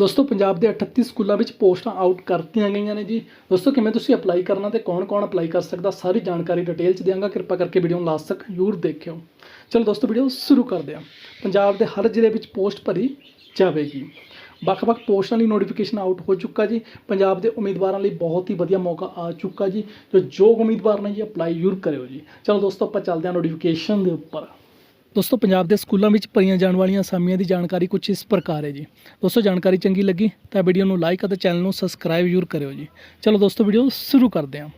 ਦੋਸਤੋ, ਪੰਜਾਬ ਦੇ 38 ਸਕੂਲਾਂ ਵਿੱਚ ਪੋਸਟਾਂ ਆਊਟ ਕਰਤੀਆਂ ਗਈਆਂ ਨੇ ਜੀ। ਦੋਸਤੋ, ਕਿਵੇਂ ਤੁਸੀਂ ਅਪਲਾਈ ਕਰਨਾ ਤੇ ਕੌਣ-ਕੌਣ ਅਪਲਾਈ ਕਰ ਸਕਦਾ, ਸਾਰੀ ਜਾਣਕਾਰੀ ਡਿਟੇਲ ਚ ਦਿਆਂਗਾ। ਕਿਰਪਾ ਕਰਕੇ ਵੀਡੀਓ ਨੂੰ ਲਾਸਟ ਤੱਕ ਜ਼ਰੂਰ ਦੇਖਿਓ। ਚਲੋ ਦੋਸਤੋ ਵੀਡੀਓ ਸ਼ੁਰੂ ਕਰਦੇ ਹਾਂ। ਪੰਜਾਬ ਦੇ ਹਰ ਜ਼ਿਲ੍ਹੇ ਵਿੱਚ ਪੋਸਟ ਭਰੀ ਜਾਵੇਗੀ। ਵੱਖ-ਵੱਖ ਪੋਸਟਾਂ ਲਈ ਨੋਟੀਫਿਕੇਸ਼ਨ ਆਊਟ ਹੋ ਚੁੱਕਾ ਜੀ। ਪੰਜਾਬ ਦੇ ਉਮੀਦਵਾਰਾਂ ਲਈ ਬਹੁਤ ਹੀ ਵਧੀਆ ਮੌਕਾ ਆ ਚੁੱਕਾ ਜੀ। ਜੋ ਯੋਗ ਉਮੀਦਵਾਰ ਨੇ ਜੀ ਅਪਲਾਈ ਜ਼ਰੂਰ ਕਰਿਓ ਜੀ। ਚਲੋ ਦੋਸਤੋ, ਆਪਾਂ ਚੱਲਦੇ ਹਾਂ ਨੋਟੀਫਿਕੇਸ਼ਨ ਦੇ ਉੱਪਰ। ਦੋਸਤੋ, ਪੰਜਾਬ ਦੇ ਸਕੂਲਾਂ ਵਿੱਚ ਭਰੀਆਂ ਜਾਣ ਵਾਲੀਆਂ ਅਸਾਮੀਆਂ ਦੀ ਜਾਣਕਾਰੀ ਕੁਝ ਇਸ ਪ੍ਰਕਾਰ ਹੈ ਜੀ। ਦੋਸਤੋ, ਜਾਣਕਾਰੀ ਚੰਗੀ ਲੱਗੀ ਤਾਂ ਵੀਡੀਓ ਨੂੰ ਲਾਈਕ ਅਤੇ ਚੈਨਲ ਨੂੰ ਸਬਸਕ੍ਰਾਈਬ ਜ਼ਰੂਰ ਕਰਿਓ ਜੀ। ਚਲੋ ਦੋਸਤੋ, ਵੀਡੀਓ ਸ਼ੁਰੂ ਕਰਦੇ ਹਾਂ।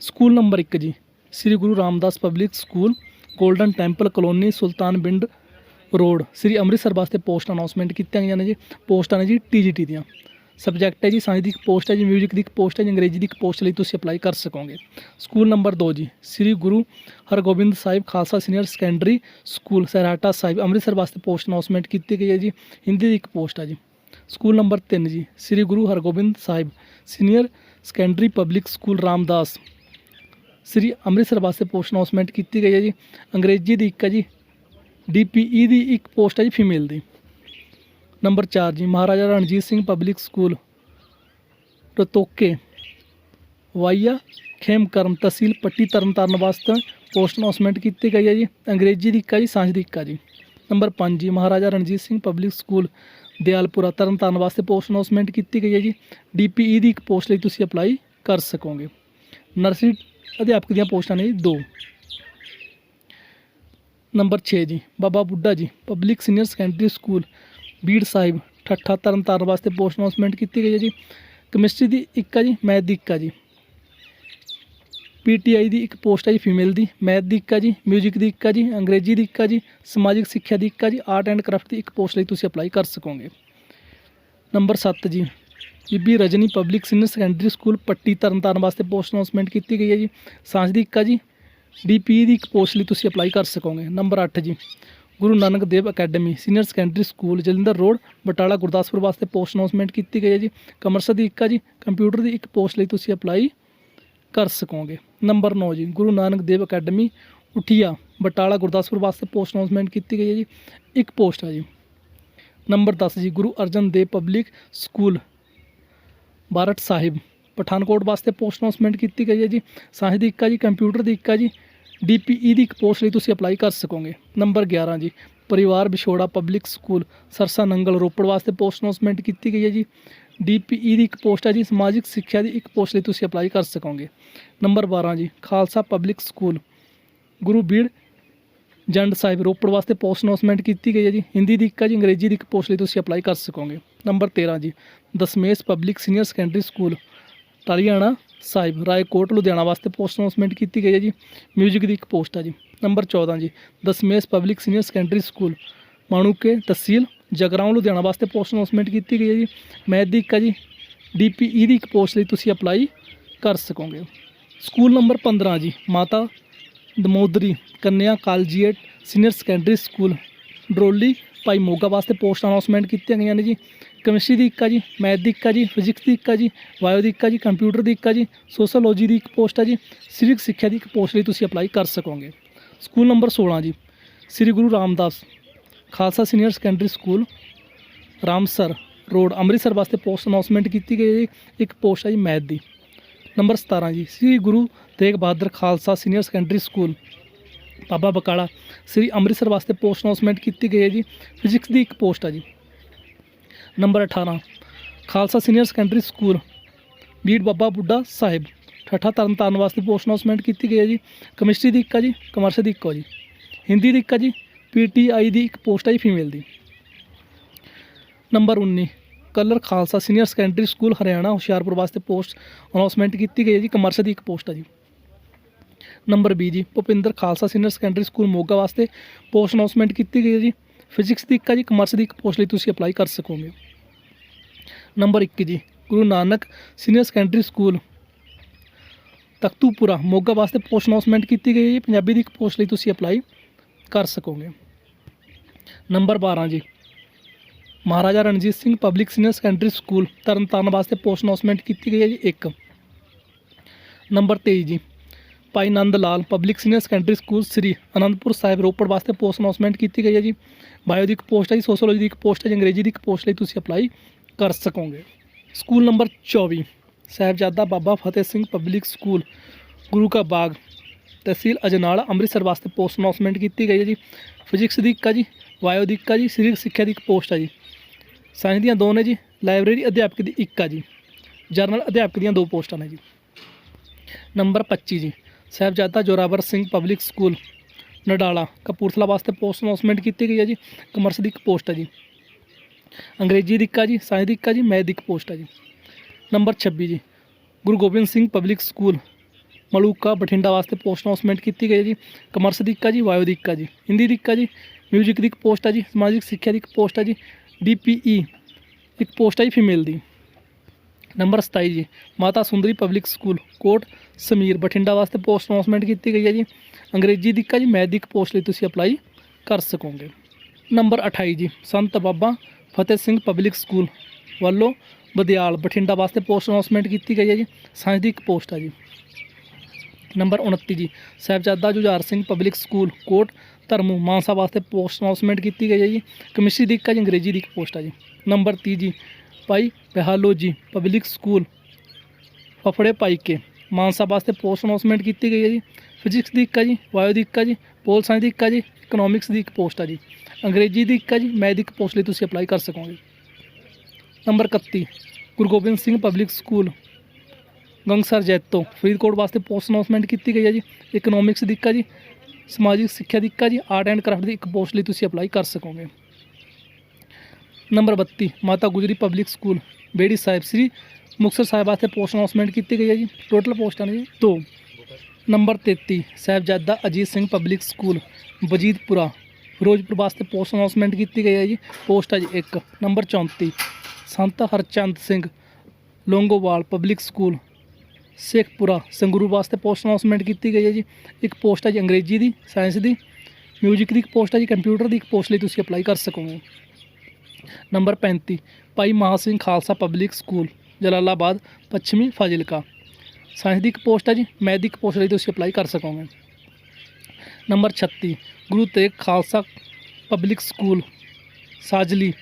ਸਕੂਲ ਨੰਬਰ 1 ਜੀ, Shri Guru Ramdas public school Golden Temple colony, Sultan Wind road. Shri Amritsar ਵਾਸਤੇ ਪੋਸਟ ਅਨਾਉਂਸਮੈਂਟ ਕੀਤੀਆਂ ਗਈਆਂ ਨੇ ਜੀ। ਪੋਸਟਾਂ ਨੇ ਜੀ ਟੀਜੀਟੀ ਦੀਆਂ। ਸਬਜੈਕਟ ਹੈ ਜੀ ਸਾਇੰਸ ਦੀ ਇੱਕ ਪੋਸਟ ਹੈ ਜੀ ਮਿਊਜ਼ਿਕ ਦੀ ਇੱਕ ਪੋਸਟ ਹੈ ਜੀ, ਅੰਗਰੇਜ਼ੀ ਦੀ ਇੱਕ ਪੋਸਟ ਲਈ ਤੁਸੀਂ ਅਪਲਾਈ ਕਰ ਸਕੋਗੇ। ਸਕੂਲ ਨੰਬਰ 2 ਜੀ, Shri Guru Hargobind Sahib Khalsa senior secondary school Sarata Sahib, Amritsar ਵਾਸਤੇ ਪੋਸਟ ਅਨਾਉਂਸਮੈਂਟ ਕੀਤੀ ਗਈ ਹੈ ਜੀ, ਹਿੰਦੀ ਦੀ ਇੱਕ ਪੋਸਟ ਹੈ ਜੀ। ਸਕੂਲ ਨੰਬਰ 3 ਜੀ, Shri Guru Hargobind Sahib senior secondary public school Ramdas. Shri Amritsar ਵਾਸਤੇ ਪੋਸਟ ਅਨਾਉਂਸਮੈਂਟ ਕੀਤੀ ਗਈ ਹੈ ਜੀ, ਅੰਗਰੇਜ਼ੀ ਦੀ ਇੱਕ ਹੈ ਜੀ ਡੀਪੀਈ ਦੀ ਇੱਕ ਪੋਸਟ ਹੈ ਜੀ ਫੀਮੇਲ ਦੀ। ਨੰਬਰ 4 ਜੀ Maharaja Ranjit Singh public school Ratoke via Khemkaran tehsil Patti Tarn Taran ਵਾਸਤੇ ਪੋਸਟ ਅਨਾਉਂਸਮੈਂਟ ਕੀਤੀ ਗਈ ਹੈ ਜੀ ਅੰਗਰੇਜ਼ੀ ਦੀ ਇੱਕ ਹੈ ਜੀ ਸਾਂਝ ਦੀ ਇੱਕ ਹੈ ਜੀ ਨੰਬਰ 5 ਜੀ ਮਹਾਰਾਜਾ ਰਣਜੀਤ ਸਿੰਘ ਪਬਲਿਕ ਸਕੂਲ ਦਿਆਲਪੁਰਾ ਤਰਨਤਾਰਨ ਵਾਸਤੇ ਪੋਸਟ ਅਨਾਉਂਸਮੈਂਟ ਕੀਤੀ ਗਈ ਹੈ ਜੀ ਡੀਪੀਈ ਦੀ ਇੱਕ ਪੋਸਟ ਲਈ ਤੁਸੀਂ ਅਪਲਾਈ ਕਰ ਸਕੋਗੇ ਨਰਸਰੀ ਅਧਿਆਪਕ ਦੀਆਂ ਪੋਸਟਾਂ ਨੇ ਜੀ ਦੋ number 6 ji Baba Budha ji public senior secondary school Bir Sahib Thatha Tarn Taran ਵਾਸਤੇ ਪੋਸਟ ਅਨਾਉਂਸਮੈਂਟ ਕੀਤੀ ਗਈ ਹੈ ਜੀ ਕੈਮਿਸਟਰੀ ਦੀ ਇੱਕ ਆ ਜੀ ਮੈਥ ਦੀ ਇੱਕ ਆ ਜੀ ਪੀਟੀਆਈ ਦੀ ਇੱਕ ਪੋਸਟ ਹੈ ਜੀ ਫੀਮੇਲ ਦੀ ਮੈਥ ਦੀ ਇੱਕ ਆ ਜੀ ਮਿਊਜ਼ਿਕ ਦੀ ਇੱਕ ਆ ਜੀ ਅੰਗਰੇਜ਼ੀ ਦੀ ਇੱਕ ਆ ਜੀ ਸਮਾਜਿਕ ਸਿੱਖਿਆ ਦੀ ਇੱਕ ਆ ਜੀ ਆਰਟ ਐਂਡ ਕਰਾਫਟ ਦੀ ਇੱਕ ਪੋਸਟ ਲਈ ਤੁਸੀਂ ਅਪਲਾਈ ਕਰ ਸਕੋਗੇ ਨੰਬਰ 7 ਜੀ Bibi Rajni public senior secondary school Patti Tarn Taran ਵਾਸਤੇ ਪੋਸਟ ਅਨਾਉਂਸਮੈਂਟ ਕੀਤੀ ਗਈ ਹੈ ਜੀ ਸਾਂਝ ਦੀ ਇੱਕ ਆ ਜੀ ਡੀਪੀ ਦੀ ਇੱਕ ਪੋਸਟ ਲਈ ਤੁਸੀਂ ਅਪਲਾਈ ਕਰ ਸਕੋਗੇ ਨੰਬਰ 8 ਜੀ Guru Nanak Dev academy, senior secondary school, Jalandhar road, Batala, Gurdaspur ਵਾਸਤੇ ਪੋਸਟ ਅਨਾਉਂਸਮੈਂਟ ਕੀਤੀ ਗਈ ਹੈ ਜੀ। ਕਮਰਸ ਦੀ ਇੱਕ ਆ ਜੀ, ਕੰਪਿਊਟਰ ਦੀ ਇੱਕ ਪੋਸਟ ਲਈ ਤੁਸੀਂ ਅਪਲਾਈ ਕਰ ਸਕੋਗੇ। ਨੰਬਰ 9 ਜੀ, ਗੁਰੂ ਨਾਨਕ ਦੇਵ ਅਕੈਡਮੀ, ਉਠੀਆ, ਬਟਾਲਾ, ਗੁਰਦਾਸਪੁਰ ਵਾਸਤੇ ਪੋਸਟ ਅਨਾਉਂਸਮੈਂਟ ਕੀਤੀ ਗਈ ਹੈ ਜੀ। ਇੱਕ ਪੋਸਟ ਹੈ ਜੀ। ਨੰਬਰ 10 ਜੀ, ਗੁਰੂ ਅਰਜਨ ਦੇਵ ਪਬਲਿਕ ਸਕੂਲ, ਬਾਰਟ ਸਾਹਿਬ, ਪਠਾਨਕੋਟ ਵਾਸਤੇ ਪੋਸਟ ਅਨਾਉਂਸਮੈਂਟ ਕੀਤੀ ਗਈ ਹੈ ਜੀ। ਸਾਇੰਸ ਦੀ ਇੱਕ ਆ ਜੀ, ਕੰਪਿਊਟਰ ਦੀ ਇੱਕ ਆ ਜੀ ਡੀਪੀਈ ਦੀ ਇੱਕ ਪੋਸਟ ਲਈ ਤੁਸੀਂ ਅਪਲਾਈ ਕਰ ਸਕੋਗੇ। ਨੰਬਰ 11 ਜੀ। ਪਰਿਵਾਰ ਵਿਛੋੜਾ ਪਬਲਿਕ ਸਕੂਲ, ਸਰਸਾ ਨੰਗਲ ਰੋਪੜ ਵਾਸਤੇ ਪੋਸਟ ਅਨਾਉਂਸਮੈਂਟ ਕੀਤੀ ਗਈ ਹੈ ਜੀ। ਡੀਪੀਈ ਦੀ ਇੱਕ ਪੋਸਟ ਹੈ ਜੀ, ਸਮਾਜਿਕ ਸਿੱਖਿਆ ਦੀ ਇੱਕ ਪੋਸਟ ਲਈ ਤੁਸੀਂ ਅਪਲਾਈ ਕਰ ਸਕੋਗੇ। Number 12 ji. Khalsa public school, Guru Bir Jand Sahib Ropar ਵਾਸਤੇ ਪੋਸਟ ਅਨਾਉਂਸਮੈਂਟ ਕੀਤੀ ਗਈ ਹੈ ਜੀ। ਹਿੰਦੀ ਦੀ ਇੱਕ ਹੈ ਜੀ, ਅੰਗਰੇਜ਼ੀ ਦੀ ਇੱਕ ਪੋਸਟ ਲਈ ਤੁਸੀਂ ਅਪਲਾਈ ਕਰ ਸਕੋਗੇ। ਨੰਬਰ 13 ਜੀ। Dasmesh public senior secondary school Taliana Sahib Raikot, Ludhiana ਵਾਸਤੇ ਪੋਸਟ ਅਨਾਉਂਸਮੈਂਟ ਕੀਤੀ ਗਈ ਹੈ ਜੀ। ਮਿਊਜ਼ਿਕ ਦੀ ਇੱਕ ਪੋਸਟ ਆ ਜੀ। ਨੰਬਰ 14 ਜੀ। Dasmesh public senior secondary school Manuke tehsil, Jagraon, Ludhiana ਵਾਸਤੇ ਪੋਸਟ ਅਨਾਉਂਸਮੈਂਟ ਕੀਤੀ ਗਈ ਹੈ ਜੀ। ਮੈਥ ਦੀ ਇੱਕ ਆ ਜੀ। ਡੀਪੀਈ ਦੀ ਇੱਕ ਪੋਸਟ ਲਈ ਤੁਸੀਂ ਅਪਲਾਈ ਕਰ ਸਕੋਗੇ। ਸਕੂਲ ਨੰਬਰ 15 ਜੀ। Mata Damodari Kanya collegiate senior secondary school Daroli, Bhai Moga ਵਾਸਤੇ ਪੋਸਟ ਅਨਾਉਂਸਮੈਂਟ ਕੀਤੀਆਂ ਗਈਆਂ ਨੇ ਜੀ। ਕੈਮਿਸਟਰੀ ਦੀ ਇੱਕ ਆ ਜੀ ਮੈਥ ਦੀ ਇੱਕ ਆ ਜੀ ਫਿਜ਼ਿਕਸ ਦੀ ਇੱਕ ਆ ਜੀ ਬਾਇਓ ਦੀ ਇੱਕ ਆ ਜੀ ਕੰਪਿਊਟਰ ਦੀ ਇੱਕ ਆ ਜੀ ਸੋਸ਼ਲੋਜੀ ਦੀ ਇੱਕ ਪੋਸਟ ਆ ਜੀ ਸਿਵਿਕ ਸਿੱਖਿਆ ਦੀ ਇੱਕ ਪੋਸਟ ਲਈ ਤੁਸੀਂ ਅਪਲਾਈ ਕਰ ਸਕੋਗੇ। ਸਕੂਲ ਨੰਬਰ 16 ਜੀ, Shri Guru Ramdas, Khalsa senior secondary school Ramsar road Amritsar ਵਾਸਤੇ ਪੋਸਟ ਅਨਾਉਂਸਮੈਂਟ ਕੀਤੀ ਗਈ ਹੈ ਜੀ, ਇੱਕ ਪੋਸਟ ਆ ਜੀ ਮੈਥ ਦੀ। ਨੰਬਰ 17 ਜੀ, Shri Guru Tegh Bahadur Khalsa senior secondary school Baba Bakala, Shri Amritsar ਵਾਸਤੇ ਪੋਸਟ ਅਨਾਉਂਸਮੈਂਟ ਕੀਤੀ ਗਈ ਹੈ ਜੀ ਫਿਜ਼ਿਕਸ ਦੀ ਇੱਕ ਪੋਸਟ ਆ ji. Number 18 Khalsa senior secondary school Bir Baba Budha Sahib. Thatha Tarn Taran ਵਾਸਤੇ post announcement ਕੀਤੀ ਗਈ ਹੈ ਜੀ। ਕੈਮਿਸਟਰੀ ਦੀ ਇੱਕ ਆ ਜੀ ਕਮਰਸ ਦੀ ਇੱਕ ਆ ਜੀ। ਹਿੰਦੀ ਦੀ ਇੱਕ ਆ ਜੀ ਪੀਟੀਆਈ ਦੀ ਇੱਕ ਪੋਸਟ ਆ ਜੀ ਫੀਮੇਲ ਦੀ। Number 19 Kalar Khalsa senior secondary school Hariana, Hoshiarpur ਵਾਸਤੇ ਪੋਸਟ ਅਨਾਉਂਸਮੈਂਟ ਕੀਤੀ ਗਈ ਹੈ ਜੀ। ਕਮਰਸ ਦੀ ਇੱਕ ਪੋਸਟ ਆ ਜੀ। ਨੰਬਰ 20 ਜੀ, Bhupinder Khalsa senior secondary school Moga ਵਾਸਤੇ ਪੋਸਟ ਅਨਾਉਂਸਮੈਂਟ ਕੀਤੀ ਗਈ ਹੈ ਜੀ। ਫਿਜ਼ਿਕਸ ਦੀ ਇੱਕ ਆ ਜੀ ਕਮਰਸ ਦੀ ਇੱਕ ਪੋਸਟ ਲਈ ਤੁਸੀਂ ਅਪਲਾਈ ਕਰ ਸਕੋਗੇ। ਨੰਬਰ 21 ਜੀ, Guru Nanak senior secondary school. Takhtupura, Moga ਵਾਸਤੇ ਪੋਸਟ ਅਨਾਉਂਸਮੈਂਟ ਕੀਤੀ ਗਈ ਹੈ ਜੀ। ਪੰਜਾਬੀ ਦੀ ਇੱਕ ਪੋਸਟ ਲਈ ਤੁਸੀਂ ਅਪਲਾਈ ਕਰ ਸਕੋਗੇ। ਨੰਬਰ 12 ਜੀ, Maharaja Ranjit Singh public senior secondary school, Tarn Taran ਵਾਸਤੇ ਪੋਸਟ ਅਨਾਉਂਸਮੈਂਟ ਕੀਤੀ ਗਈ ਹੈ ਜੀ, ਇੱਕ। ਨੰਬਰ 23 ਜੀ, Bhai Nand Lal public senior secondary school, Shri Anandpur Sahib Ropar ਵਾਸਤੇ ਪੋਸਟ ਅਨਾਉਂਸਮੈਂਟ ਕੀਤੀ ਗਈ ਹੈ ਜੀ। ਬਾਇਓ ਦੀ ਇੱਕ ਪੋਸਟ ਹੈ ਜੀ ਸੋਸ਼ਲੋਜੀ ਦੀ ਇੱਕ ਪੋਸਟ ਹੈ ਜੀ, ਅੰਗਰੇਜ਼ੀ ਦੀ ਇੱਕ ਪੋਸਟ ਲਈ ਤੁਸੀਂ ਅਪਲਾਈ ਕਰ ਸਕੋਗੇ। School number 24 Sahibzada Baba Fateh Singh public school, ਗੁਰੂ ਕਾ ਬਾਗ। ਤਹਿਸੀਲ ਅਜਨਾਲਾ, ਅੰਮ੍ਰਿਤਸਰ ਵਾਸਤੇ ਪੋਸਟ ਅਨਾਉਂਸਮੈਂਟ ਕੀਤੀ ਗਈ ਹੈ ਜੀ। ਫਿਜ਼ਿਕਸ ਦੀ ਇੱਕ ਆ ਜੀ ਵਾਇਓ ਦੀ ਇੱਕ ਆ ਜੀ, ਸਰੀਰਕ ਸਿੱਖਿਆ ਦੀ ਇੱਕ ਪੋਸਟ ਆ ਜੀ। ਸਾਇੰਸ ਦੀਆਂ ਦੋ ਨੇ ਜੀ, ਲਾਇਬ੍ਰੇਰੀ ਅਧਿਆਪਕ ਦੀ ਇੱਕ ਆ ਜੀ। ਜਰਨਲ ਅਧਿਆਪਕ ਦੀਆਂ ਦੋ ਪੋਸਟਾਂ ਨੇ ਜੀ। ਨੰਬਰ 25 ਜੀ, ਸਾਹਿਬਜ਼ਾਦਾ ਜੋਰਾਵਰ ਸਿੰਘ ਪਬਲਿਕ ਸਕੂਲ, ਨਡਾਲਾ, ਕਪੂਰਥਲਾ ਵਾਸਤੇ ਪੋਸਟ ਅਨਾਉਂਸਮੈਂਟ ਕੀਤੀ ਗਈ ਹੈ ਜੀ। ਕਮਰਸ ਦੀ ਇੱਕ ਪੋਸਟ ਹੈ ਜੀ। ਅੰਗਰੇਜ਼ੀ ਦੀ ਇੱਕ ਜੀ ਸਾਇੰਸ ਦੀ ਇੱਕ ਜੀ ਮੈਥ ਦੀ ਇੱਕ ਪੋਸਟ ਆ ਜੀ ਨੰਬਰ 26 ਜੀ ਗੁਰੂ ਗੋਬਿੰਦ ਸਿੰਘ ਪਬਲਿਕ ਸਕੂਲ ਮਲੂਕਾ ਬਠਿੰਡਾ ਵਾਸਤੇ ਪੋਸਟ ਅਨਾਉਂਸਮੈਂਟ ਕੀਤੀ ਗਈ ਹੈ ਜੀ ਕਮਰਸ ਦੀ ਇੱਕ ਜੀ ਬਾਇਓ ਦੀ ਇੱਕ ਜੀ ਹਿੰਦੀ ਦੀ ਇੱਕ ਜੀ ਮਿਊਜ਼ਿਕ ਦੀ ਇੱਕ ਪੋਸਟ ਆ ਜੀ ਸਮਾਜਿਕ ਸਿੱਖਿਆ ਦੀ ਇੱਕ ਪੋਸਟ ਆ ਜੀ ਡੀਪੀਈ ਇੱਕ ਪੋਸਟ ਆ ਜੀ ਫੀਮੇਲ ਦੀ ਨੰਬਰ 27 ਜੀ ਮਾਤਾ ਸੁੰਦਰੀ ਪਬਲਿਕ ਸਕੂਲ ਕੋਟ ਸਮੀਰ ਬਠਿੰਡਾ ਵਾਸਤੇ ਪੋਸਟ ਅਨਾਉਂਸਮੈਂਟ ਕੀਤੀ ਗਈ ਹੈ ਜੀ ਅੰਗਰੇਜ਼ੀ ਦੀ ਇੱਕ ਜੀ ਮੈਥ ਦੀ ਇੱਕ ਪੋਸਟ ਲਈ ਤੁਸੀਂ ਅਪਲਾਈ ਕਰ ਸਕੋਗੇ ਨੰਬਰ 28 ਜੀ ਸੰਤ ਬਾਬਾ ਫਤਿਹ ਸਿੰਘ ਪਬਲਿਕ ਸਕੂਲ ਵੱਲੋਂ ਬਦਿਆਲ ਬਠਿੰਡਾ ਵਾਸਤੇ ਪੋਸਟ ਅਨਾਉਂਸਮੈਂਟ ਕੀਤੀ ਗਈ ਹੈ ਜੀ। ਸਾਇੰਸ ਦੀ ਇੱਕ ਪੋਸਟ ਆ ਜੀ। ਨੰਬਰ 29 ਜੀ। ਸਾਹਿਬਜ਼ਾਦਾ ਜੁਝਾਰ ਸਿੰਘ ਪਬਲਿਕ ਸਕੂਲ ਕੋਟ ਧਰਮੂ ਮਾਨਸਾ ਵਾਸਤੇ ਪੋਸਟ ਅਨਾਉਂਸਮੈਂਟ ਕੀਤੀ ਗਈ ਹੈ ਜੀ। ਕਮਿਸਟਰੀ ਦੀ ਇੱਕ ਆ ਜੀ, ਅੰਗਰੇਜ਼ੀ ਦੀ ਇੱਕ ਪੋਸਟ ਆ ਜੀ। ਨੰਬਰ 30 ਜੀ। ਭਾਈ ਬਿਹਾਲੋ ਜੀ ਪਬਲਿਕ ਸਕੂਲ ਫਫੜੇ ਭਾਈ ਕੇ ਮਾਨਸਾ ਵਾਸਤੇ ਪੋਸਟ ਅਨਾਉਂਸਮੈਂਟ ਕੀਤੀ ਗਈ ਹੈ ਜੀ। ਫਿਜ਼ਿਕਸ ਦੀ ਇੱਕ ਆ ਜੀ ਬਾਇਓ ਦੀ ਇੱਕ ਆ ਜੀ ਪੋਲ ਸਾਇੰਸ ਦੀ ਇੱਕ ਆ ਜੀ ਇਕਨੋਮਿਕਸ ਦੀ ਇੱਕ ਪੋਸਟ ਆ ਜੀ। ਅੰਗਰੇਜ਼ੀ ਦੀ ਇੱਕ ਆ ਜੀ ਮੈਥ ਦੀ ਇੱਕ ਪੋਸਟ ਲਈ ਤੁਸੀਂ ਅਪਲਾਈ ਕਰ ਸਕੋਗੇ। Number 31 Guru Gobind Singh public school Gangsar Jaito, Faridkot ਵਾਸਤੇ ਪੋਸਟ ਅਨਾਉਂਸਮੈਂਟ ਕੀਤੀ ਗਈ ਹੈ ਜੀ ਇਕਨੋਮਿਕਸ ਦੀ ਇੱਕ ਆ ਜੀ, ਸਮਾਜਿਕ ਸਿੱਖਿਆ ਦੀ ਇੱਕ ਆ ਜੀ ਆਰਟ ਐਂਡ ਕਰਾਫਟ ਦੀ ਇੱਕ ਪੋਸਟ ਲਈ ਤੁਸੀਂ ਅਪਲਾਈ ਕਰ ਸਕੋਗੇ। Number 32 Mata Gujri public school ਬੇੜੀ ਸਾਹਿਬ, ਸ੍ਰੀ ਮੁਕਤਸਰ ਸਾਹਿਬ ਵਾਸਤੇ ਪੋਸਟ ਅਨਾਉਂਸਮੈਂਟ ਕੀਤੀ ਗਈ ਹੈ ਜੀ ਟੋਟਲ ਪੋਸਟਾਂ ਨੇ ਜੀ, ਦੋ। Number 33 Sahibzada Ajit Singh public school Wajidpura Firozpur ਵਾਸਤੇ ਪੋਸਟ ਅਨਾਉਂਸਮੈਂਟ ਕੀਤੀ ਗਈ ਹੈ ਜੀ। ਪੋਸਟ ਹੈ ਜੀ 1 number 34 Sant Harchand Singh, Longowal public school Sikhpura, Sangrur ਵਾਸਤੇ ਪੋਸਟ ਅਨਾਉਂਸਮੈਂਟ ਕੀਤੀ ਗਈ ਹੈ ਜੀ। ਇੱਕ ਪੋਸਟ ਹੈ ਜੀ ਅੰਗਰੇਜ਼ੀ ਦੀ ਸਾਇੰਸ ਦੀ। ਮਿਊਜ਼ਿਕ ਦੀ ਇੱਕ ਪੋਸਟ ਹੈ ਜੀ ਕੰਪਿਊਟਰ ਦੀ। ਇੱਕ ਪੋਸਟ ਲਈ ਤੁਸੀਂ ਅਪਲਾਈ ਕਰ ਸਕੋਗੇ। Number 35 Bhai Maha Singh Khalsa public school Jalalabad, ਪੱਛਮੀ ਫਾਜ਼ਿਲਕਾ। ਸਾਇੰਸ ਦੀ ਇੱਕ ਪੋਸਟ ਹੈ ਜੀ ਮੈਥ ਦੀ ਇੱਕ ਪੋਸਟ ਲਈ ਤੁਸੀਂ ਅਪਲਾਈ ਕਰ ਸਕੋਗੇ। Number 36 Guru Tegh Khalsa public school, Sajli.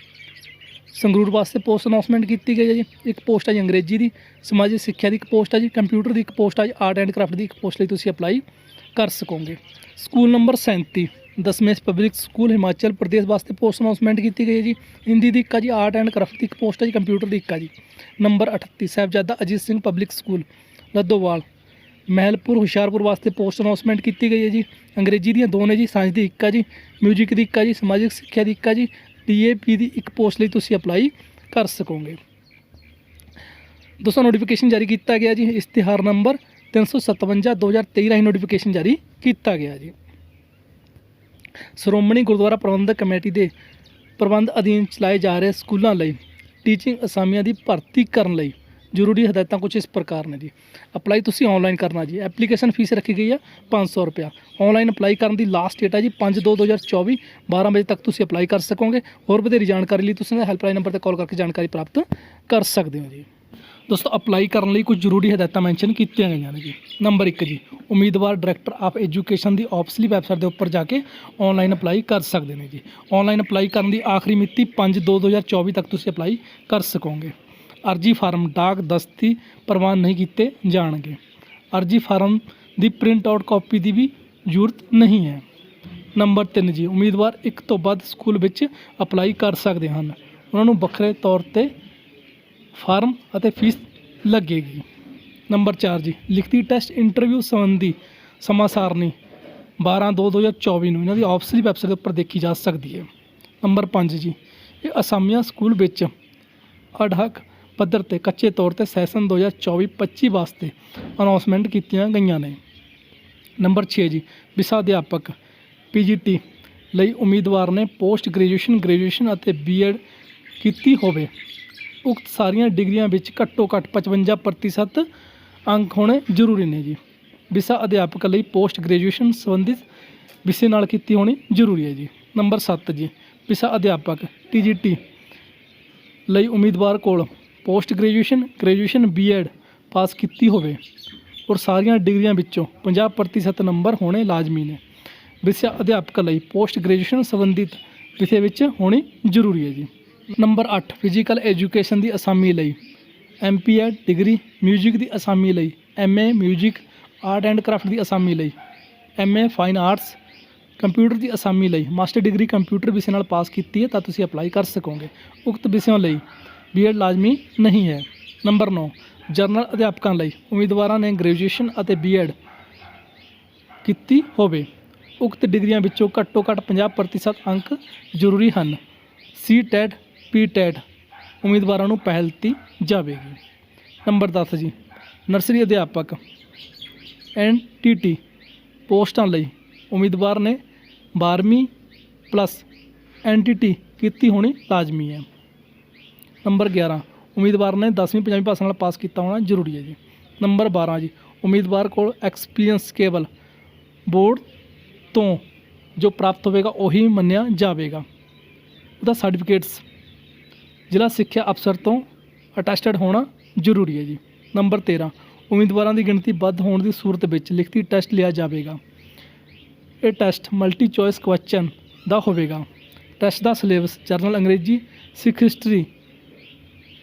Sangrur ਵਾਸਤੇ ਪੋਸਟ ਅਨਾਉਂਸਮੈਂਟ ਕੀਤੀ ਗਈ ਹੈ ਜੀ। ਇੱਕ ਪੋਸਟ ਹੈ ਜੀ ਅੰਗਰੇਜ਼ੀ ਦੀ, ਸਮਾਜਿਕ ਸਿੱਖਿਆ ਦੀ ਇੱਕ ਪੋਸਟ ਹੈ ਜੀ, ਕੰਪਿਊਟਰ ਦੀ ਇੱਕ ਪੋਸਟ ਹੈ ਜੀ, ਆਰਟ ਐਂਡ ਕਰਾਫਟ ਦੀ ਇੱਕ ਪੋਸਟ ਲਈ ਤੁਸੀਂ ਅਪਲਾਈ ਕਰ ਸਕੋਗੇ। ਸਕੂਲ ਨੰਬਰ 37 ਦਸਵੇਂ ਪਬਲਿਕ ਸਕੂਲ ਹਿਮਾਚਲ ਪ੍ਰਦੇਸ਼ ਵਾਸਤੇ ਪੋਸਟ ਅਨਾਉਂਸਮੈਂਟ ਕੀਤੀ ਗਈ ਹੈ ਜੀ। ਹਿੰਦੀ ਦੀ ਇੱਕ ਆ ਜੀ, ਆਰਟ ਐਂਡ ਕਰਾਫਟ ਦੀ ਇੱਕ ਪੋਸਟ ਹੈ ਜੀ, ਕੰਪਿਊਟਰ ਦੀ ਇੱਕ ਆ ਜੀ। Number 38 Sahibzada Ajit Singh public school, Laddowal. Mahilpur Hoshiarpur ਵਾਸਤੇ ਪੋਸਟ ਅਨਾਉਂਸਮੈਂਟ ਕੀਤੀ ਗਈ ਹੈ ਜੀ। ਅੰਗਰੇਜ਼ੀ ਦੀਆਂ ਦੋ ਨੇ ਜੀ, ਸਾਇੰਸ ਦੀ ਇੱਕ ਆ ਜੀ, ਮਿਊਜ਼ਿਕ ਦੀ ਇੱਕ ਆ ਜੀ, ਸਮਾਜਿਕ ਸਿੱਖਿਆ ਦੀ ਇੱਕ ਆ ਜੀ, ਡੀਏਪੀ ਦੀ ਇੱਕ ਪੋਸਟ ਲਈ ਤੁਸੀਂ ਅਪਲਾਈ ਕਰ ਸਕੋਗੇ। ਦੋਸਤੋ ਨੋਟੀਫਿਕੇਸ਼ਨ ਜਾਰੀ ਕੀਤਾ ਗਿਆ ਜੀ, ਇਸ਼ਤਿਹਾਰ ਨੰਬਰ 357 2023 ਰਾਹੀਂ ਨੋਟੀਫਿਕੇਸ਼ਨ ਜਾਰੀ ਕੀਤਾ ਗਿਆ ਜੀ। ਸ਼੍ਰੋਮਣੀ ਗੁਰਦੁਆਰਾ ਪ੍ਰਬੰਧਕ ਕਮੇਟੀ ਦੇ ਪ੍ਰਬੰਧ ਅਧੀਨ ਚਲਾਏ ਜਾ ਰਹੇ ਸਕੂਲਾਂ ਲਈ ਟੀਚਿੰਗ ਅਸਾਮੀਆਂ ਦੀ ਭਰਤੀ ਕਰਨ ਲਈ ਜ਼ਰੂਰੀ ਹਦਾਇਤਾਂ ਕੁਝ ਇਸ ਪ੍ਰਕਾਰ ਨੇ ਜੀ। ਅਪਲਾਈ ਤੁਸੀਂ ਆਨਲਾਈਨ ਕਰਨਾ ਜੀ। ਐਪਲੀਕੇਸ਼ਨ ਫੀਸ ਰੱਖੀ ਗਈ ਆ 500 ਰੁਪਿਆ ਆਨਲਾਈਨ ਅਪਲਾਈ ਕਰਨ ਦੀ ਲਾਸਟ ਡੇਟ ਹੈ ਜੀ 5/2/2024 12 ਵਜੇ ਤੱਕ ਤੁਸੀਂ ਅਪਲਾਈ ਕਰ ਸਕੋਗੇ। ਹੋਰ ਵਧੇਰੀ ਜਾਣਕਾਰੀ ਲਈ ਤੁਸੀਂ ਹੈਲਪਲਾਈਨ ਨੰਬਰ ਤੇ ਕਾਲ ਕਰਕੇ ਜਾਣਕਾਰੀ ਪ੍ਰਾਪਤ ਕਰ ਸਕਦੇ ਹੋ ਜੀ। ਦੋਸਤੋ ਅਪਲਾਈ ਕਰਨ ਲਈ ਕੁਝ ਜ਼ਰੂਰੀ ਹਦਾਇਤਾਂ ਮੈਂਸ਼ਨ ਕੀਤੀਆਂ ਗਈਆਂ ਨੇ ਜੀ। ਨੰਬਰ 1 ਜੀ, ਉਮੀਦਵਾਰ ਡਾਇਰੈਕਟਰ ਆਫ ਐਜੂਕੇਸ਼ਨ ਦੀ ਆਫਿਸਲੀ ਵੈਬਸਾਈਟ ਦੇ ਉੱਪਰ ਜਾ ਕੇ ਆਨਲਾਈਨ ਅਪਲਾਈ ਕਰ ਸਕਦੇ ਨੇ ਜੀ। ਆਨਲਾਈਨ ਅਪਲਾਈ ਕਰਨ ਦੀ ਆਖਰੀ ਮਿਤੀ 5/2/2024 ਤੱਕ ਤੁਸੀਂ ਅਪਲਾਈ ਕਰ ਸਕੋਗੇ। ਅਰਜੀ ਫਾਰਮ ਡਾਕ ਦਸਤੀ ਪ੍ਰਵਾਨ ਨਹੀਂ ਕੀਤੇ ਜਾਣਗੇ। ਅਰਜੀ ਫਾਰਮ ਦੀ ਪ੍ਰਿੰਟ ਆਊਟ ਕਾਪੀ ਦੀ ਵੀ ਜ਼ਰੂਰਤ ਨਹੀਂ ਹੈ। ਨੰਬਰ 3 ਜੀ, ਉਮੀਦਵਾਰ ਇੱਕ ਤੋਂ ਵੱਧ ਸਕੂਲ ਵਿੱਚ ਅਪਲਾਈ ਕਰ ਸਕਦੇ ਹਨ। ਉਹਨਾਂ ਨੂੰ ਵੱਖਰੇ ਤੌਰ ਤੇ ਫਾਰਮ ਅਤੇ ਫੀਸ ਲੱਗੇਗੀ। ਨੰਬਰ 4 ਜੀ, ਲਿਖਤੀ ਟੈਸਟ ਇੰਟਰਵਿਊ ਸੰਬੰਧੀ ਸਮਾਂ ਸਾਰਣੀ 12/2/2024 ਨੂੰ ਇਹਨਾਂ ਦੀ ਆਫਿਸਲੀ ਵੈਬਸਾਈਟ ਦੇ ਉੱਪਰ ਦੇਖੀ ਜਾ ਸਕਦੀ ਹੈ। ਨੰਬਰ 5 ਜੀ, ਇਹ ਅਸਾਮੀਆਂ ਸਕੂਲ ਵਿੱਚ ਅਡਹਕ ਪੱਧਰ ਤੇ ਕੱਚੇ ਤੌਰ ਤੇ ਸੈਸ਼ਨ 2024-25 ਵਾਸਤੇ ਅਨਾਉਂਸਮੈਂਟ ਕੀਤੀਆਂ ਗਈਆਂ ਨੇ। ਨੰਬਰ 6 ਜੀ, ਵਿਸ਼ਾ ਅਧਿਆਪਕ, ਪੀਜੀਟੀ ਲਈ ਉਮੀਦਵਾਰ ਨੇ ਪੋਸਟ ਗ੍ਰੈਜੂਏਸ਼ਨ ਗ੍ਰੈਜੂਏਸ਼ਨ ਅਤੇ ਬੀਐਡ ਕੀਤੀ ਹੋਵੇ। ਉਕਤ ਸਾਰੀਆਂ ਡਿਗਰੀਆਂ ਵਿੱਚ ਘੱਟੋ ਘੱਟ 55% ਅੰਕ ਹੋਣੇ ਜ਼ਰੂਰੀ ਨੇ ਜੀ। ਵਿਸ਼ਾ ਅਧਿਆਪਕ ਲਈ ਪੋਸਟ ਗ੍ਰੈਜੂਏਸ਼ਨ ਸੰਬੰਧਿਤ ਵਿਸ਼ੇ ਨਾਲ ਕੀਤੀ ਹੋਣੀ ਜ਼ਰੂਰੀ ਹੈ ਜੀ। ਨੰਬਰ 7 ਜੀ, ਵਿਸ਼ਾ ਅਧਿਆਪਕ ਟੀਜੀਟੀ ਲਈ ਉਮੀਦਵਾਰ ਕੋਲ post graduation graduation B Ed pass ਕੀਤੀ ਹੋਵੇ ਔਰ ਸਾਰੀਆਂ ਡਿਗਰੀਆਂ ਵਿੱਚੋਂ 50% ਨੰਬਰ ਹੋਣੇ ਲਾਜ਼ਮੀ ਨੇ। ਵਿਸ਼ਾ ਅਧਿਆਪਕ ਲਈ ਪੋਸਟ ਗ੍ਰੈਜੂਏਸ਼ਨ ਸੰਬੰਧਿਤ ਵਿਸ਼ੇ ਵਿੱਚ ਹੋਣੀ ਜ਼ਰੂਰੀ ਹੈ ਜੀ। ਨੰਬਰ 8 ਫਿਜ਼ੀਕਲ ਐਜੂਕੇਸ਼ਨ ਦੀ ਅਸਾਮੀ ਲਈ। M P Ed degree, music ਦੀ ਅਸਾਮੀ ਲਈ। MA music, art and craft ਦੀ ਅਸਾਮੀ ਲਈ। ਐਮਏ ਫਾਈਨ ਆਰਟਸ, ਕੰਪਿਊਟਰ ਦੀ ਅਸਾਮੀ ਲਈ। ਮਾਸਟਰ ਡਿਗਰੀ ਕੰਪਿਊਟਰ ਵਿਸ਼ੇ ਨਾਲ ਪਾਸ ਕੀਤੀ ਹੈ ਤਾਂ ਤੁਸੀਂ ਅਪਲਾਈ ਕਰ ਸਕੋਗੇ। ਉਕਤ ਵਿਸ਼ਿਆਂ ਲਈ ਬੀਐਡ ਲਾਜ਼ਮੀ ਨਹੀਂ ਹੈ। ਨੰਬਰ 9 ਜਰਨਲ ਅਧਿਆਪਕਾਂ ਲਈ ਉਮੀਦਵਾਰਾਂ ਨੇ ਗ੍ਰੈਜੂਏਸ਼ਨ ਅਤੇ ਬੀਐਡ ਕੀਤੀ ਹੋਵੇ। ਉਕਤ ਡਿਗਰੀਆਂ ਵਿੱਚੋਂ ਘੱਟੋ ਘੱਟ 50% ਅੰਕ ਜ਼ਰੂਰੀ ਹਨ। ਸੀ ਟੈਟ ਪੀ ਟੈਟ ਉਮੀਦਵਾਰਾਂ ਨੂੰ ਪਹਿਲ ਦਿੱਤੀ ਜਾਵੇਗੀ। ਨੰਬਰ 10 ਜੀ, ਨਰਸਰੀ ਅਧਿਆਪਕ ਐਨ ਟੀ ਟੀ ਪੋਸਟਾਂ ਲਈ ਉਮੀਦਵਾਰ ਨੇ 12ਵੀਂ ਪਲੱਸ ਐਨ ਟੀ ਟੀ ਕੀਤੀ ਹੋਣੀ ਲਾਜ਼ਮੀ ਹੈ। ਨੰਬਰ 11 ਉਮੀਦਵਾਰ ਨੇ 10ਵੀਂ ਪੰਜਾਬੀ ਭਾਸ਼ਾ ਨਾਲ ਪਾਸ ਕੀਤਾ ਹੋਣਾ ਜ਼ਰੂਰੀ ਹੈ ਜੀ। ਨੰਬਰ 12 ਜੀ, ਉਮੀਦਵਾਰ ਕੋਲ ਐਕਸਪੀਰੀਅੰਸ ਕੇਵਲ ਬੋਰਡ ਤੋਂ ਜੋ ਪ੍ਰਾਪਤ ਹੋਵੇਗਾ ਉਹੀ ਮੰਨਿਆ ਜਾਵੇਗਾ। ਉਹਦਾ ਸਰਟੀਫਿਕੇਟਸ ਜ਼ਿਲ੍ਹਾ ਸਿੱਖਿਆ ਅਫਸਰ ਤੋਂ ਅਟੈਸਟਡ ਹੋਣਾ ਜ਼ਰੂਰੀ ਹੈ ਜੀ। ਨੰਬਰ 13 ਉਮੀਦਵਾਰਾਂ ਦੀ ਗਿਣਤੀ ਵੱਧ ਹੋਣ ਦੀ ਸੂਰਤ ਵਿੱਚ ਲਿਖਤੀ ਟੈਸਟ ਲਿਆ ਜਾਵੇਗਾ। ਇਹ ਟੈਸਟ ਮਲਟੀ ਚੋਇਸ ਕੁਐਸਚਨ ਦਾ ਹੋਵੇਗਾ। ਟੈਸਟ ਦਾ ਸਿਲੇਬਸ ਜਰਨਲ ਅੰਗਰੇਜ਼ੀ, ਸਿੱਖ ਹਿਸਟਰੀ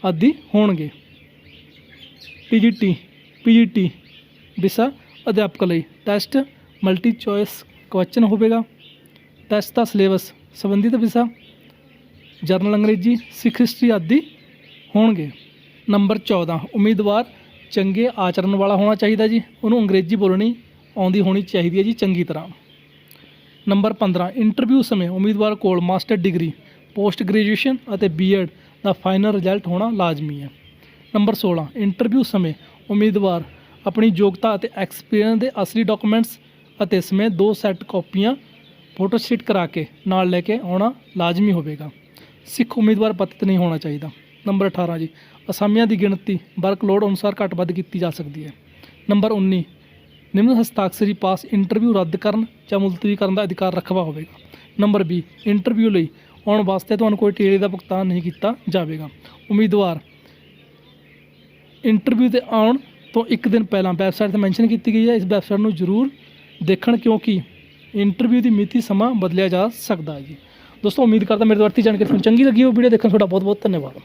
ਆਦਿ ਹੋਣਗੇ। ਟੀਜੀਟੀ ਪੀਜੀਟੀ ਵਿਸ਼ਾ ਅਧਿਆਪਕ ਲਈ ਟੈਸਟ ਮਲਟੀ ਚੋਇਸ ਕੁਐਸਚਨ ਹੋਵੇਗਾ। ਟੈਸਟ ਦਾ ਸਿਲੇਬਸ ਸੰਬੰਧਿਤ ਵਿਸ਼ਾ, ਜਰਨਲ ਅੰਗਰੇਜ਼ੀ, ਸਿੱਖ ਹਿਸਟਰੀ ਆਦਿ ਹੋਣਗੇ। ਨੰਬਰ 14 ਉਮੀਦਵਾਰ ਚੰਗੇ ਆਚਰਣ ਵਾਲਾ ਹੋਣਾ ਚਾਹੀਦਾ ਜੀ। ਉਹਨੂੰ ਅੰਗਰੇਜ਼ੀ ਬੋਲਣੀ ਆਉਂਦੀ ਹੋਣੀ ਚਾਹੀਦੀ ਹੈ ਜੀ ਚੰਗੀ ਤਰ੍ਹਾਂ। ਨੰਬਰ 15 ਇੰਟਰਵਿਊ ਸਮੇਂ ਉਮੀਦਵਾਰ ਕੋਲ ਮਾਸਟਰ ਡਿਗਰੀ ਪੋਸਟ ਗ੍ਰੈਜੂਏਸ਼ਨ ਅਤੇ ਬੀਐਡ ਦਾ ਫਾਈਨਲ ਰਿਜ਼ਲਟ ਹੋਣਾ ਲਾਜ਼ਮੀ ਹੈ। ਨੰਬਰ 16 ਇੰਟਰਵਿਊ ਸਮੇਂ, ਉਮੀਦਵਾਰ, ਆਪਣੀ ਯੋਗਤਾ ਅਤੇ ਐਕਸਪੀਰੀਅੰਸ ਦੇ ਅਸਲੀ ਡਾਕੂਮੈਂਟਸ ਅਤੇ ਸਮੇਂ ਦੋ ਸੈੱਟ ਕਾਪੀਆਂ ਫੋਟੋ ਸਟੇਟ ਕਰਾ ਕੇ ਨਾਲ ਲੈ ਕੇ ਆਉਣਾ ਲਾਜ਼ਮੀ ਹੋਵੇਗਾ। ਸਿੱਖ ਉਮੀਦਵਾਰ ਪਤਿਤ ਨਹੀਂ ਹੋਣਾ ਚਾਹੀਦਾ। ਨੰਬਰ 18 ਜੀ, ਅਸਾਮੀਆਂ ਦੀ ਗਿਣਤੀ ਵਰਕਲੋਡ ਅਨੁਸਾਰ ਘੱਟ ਵੱਧ ਕੀਤੀ ਜਾ ਸਕਦੀ ਹੈ। ਨੰਬਰ 19 ਨਿਮਨ ਹਸਤਾਖਰੀ ਪਾਸ ਇੰਟਰਵਿਊ ਰੱਦ ਕਰਨ ਜਾਂ ਮੁਲਤਵੀ ਕਰਨ ਦਾ ਅਧਿਕਾਰ ਰੱਖਵਾ ਹੋਵੇਗਾ। ਨੰਬਰ 20 ਇੰਟਰਵਿਊ ਲਈ ਆਉਣ ਵਾਸਤੇ ਤੁਹਾਨੂੰ ਕੋਈ ਟੀਏ ਦਾ ਭੁਗਤਾਨ ਨਹੀਂ ਕੀਤਾ ਜਾਵੇਗਾ। ਉਮੀਦਵਾਰ ਇੰਟਰਵਿਊ ਤੇ ਆਉਣ ਤੋਂ ਇੱਕ ਦਿਨ ਪਹਿਲਾਂ ਵੈਬਸਾਈਟ ਤੇ ਮੈਂਸ਼ਨ ਕੀਤੀ ਗਈ ਹੈ। ਇਸ ਵੈਬਸਾਈਟ ਨੂੰ ਜ਼ਰੂਰ ਦੇਖਣ ਕਿਉਂਕਿ ਇੰਟਰਵਿਊ ਦੀ ਮਿਤੀ ਸਮਾਂ ਬਦਲਿਆ ਜਾ ਸਕਦਾ ਹੈ ਜੀ। ਦੋਸਤੋ, ਉਮੀਦ ਕਰਦਾ ਮੇਰੇ ਦੁਆਰਾ ਜਾਣਕਾਰੀ ਤੁਹਾਨੂੰ ਚੰਗੀ ਲੱਗੀ ਹੋ ਵੀਡੀਓ ਦੇਖਣ ਤੁਹਾਡਾ ਬਹੁਤ ਬਹੁਤ ਧੰਨਵਾਦ।